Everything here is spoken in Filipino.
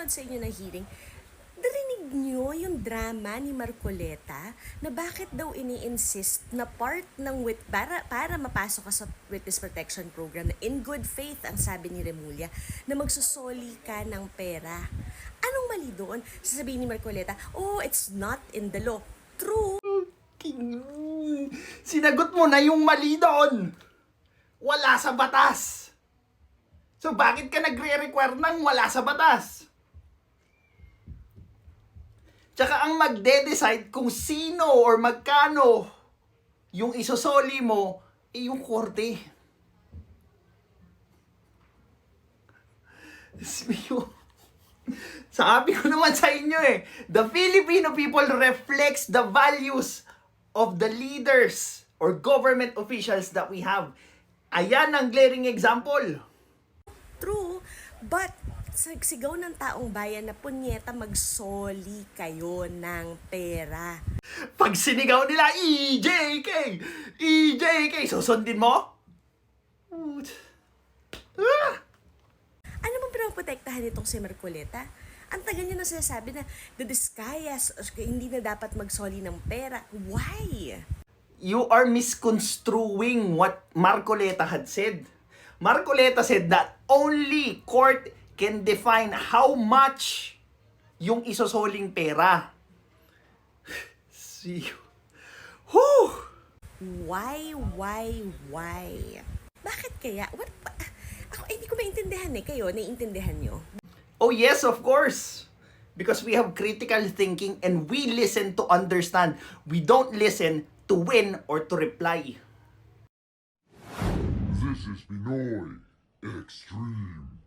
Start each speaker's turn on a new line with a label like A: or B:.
A: nanonood sa inyo ng hearing, narinig nyo yung drama ni Marcoleta na bakit daw ini-insist na part ng wit para para mapasok ka sa witness protection program na in good faith ang sabi ni Remulla na magsusoli ka ng pera. Anong mali doon? Sasabihin ni Marcoleta, oh, it's not in the law. True.
B: Sinagot mo na yung mali doon. Wala sa batas. So bakit ka nagre-require ng wala sa batas? Tsaka ang magde-decide kung sino or magkano yung isosoli mo, eh yung korte. Sabi ko naman sa inyo eh, the Filipino people reflects the values of the leaders or government officials that we have. Ayan ang glaring example.
A: True, but sa sigaw ng taong bayan na punyeta magsoli kayo ng pera.
B: Pag sinigaw nila, EJK! EJK! Susundin mo? Ah!
A: Ano bang pinoprotektahan nitong si Marcoleta? Ang tagal niya na sinasabi na the disguise, hindi na dapat magsoli ng pera. Why?
B: You are misconstruing what Marcoleta had said. Marcoleta said that only court can define how much yung isosoling pera. See you. Whew!
A: Why, why, why? Bakit kaya? What, ba- ako, eh, hindi ko maintindihan eh. Kayo, naiintindihan nyo?
B: Oh yes, of course. Because we have critical thinking and we listen to understand. We don't listen to win or to reply.
C: This is Pinoy Extreme.